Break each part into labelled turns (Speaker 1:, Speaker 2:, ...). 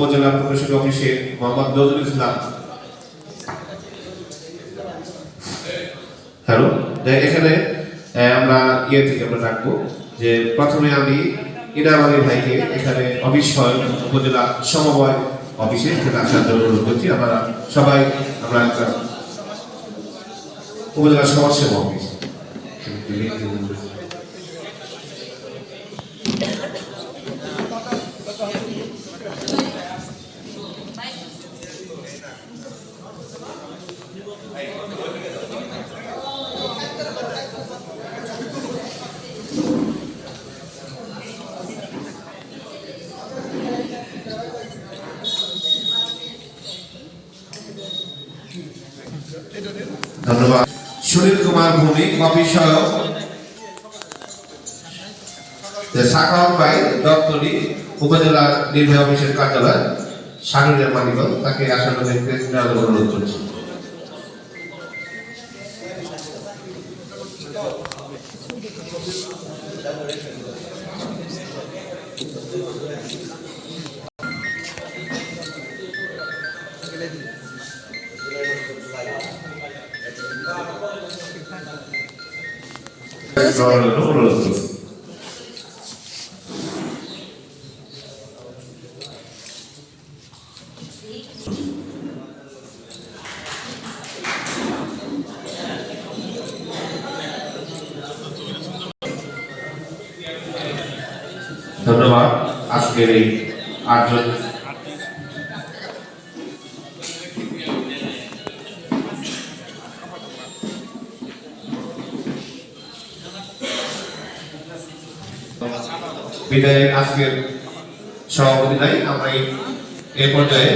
Speaker 1: উপজেলা প্রশাসক অফিসে মোহাম্মদ নজরুল ইসলাম। হ্যালো এখানে আমরা ইয়ে থেকে আমরা রাখব যে প্রথমে আমি ইনাম আলী ভাইকে এখানে অফিস উপজেলা সমবায় অফিসে এখানে আসার জন্য অনুরোধ করছি। আমরা সবাই, আমরা একটা উপজেলা সমাজসেবা অফিস। ধন্যবাদ। সুনীল কুমার ভৌমিক অফিস সহায়ক সাকাওয়াত ভাই, দপ্তরি, উপজেলা নির্বাহী অফিসের কার্যালয় সাগরের মালিকল তাকে আসার অনুরোধ করছি অনুরোধ করছি। ধন্যবাদ আজকের এই আটজন বিদায় আজকের সভাপতি নাই, আমরা এই পর্যায়ে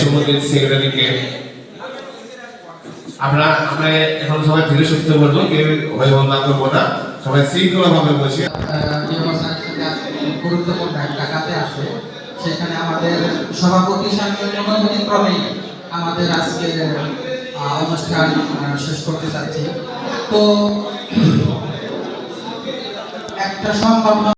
Speaker 1: সুমন্দির সেক্রেটারিকে আমরা আমরা এখন সবাই ধীরে সুস্থ বলব, কেউ হয়ে হল্লা করব না, সবাই শৃঙ্খলা ভাবে বসে
Speaker 2: গুরুত্বপূর্ণ একটা আসে সেখানে আমাদের সভাপতি সামনে ক্রমেই আমাদের আজকে অনুষ্ঠান শেষ করতে চাচ্ছি। তো একটা সম্ভাবনা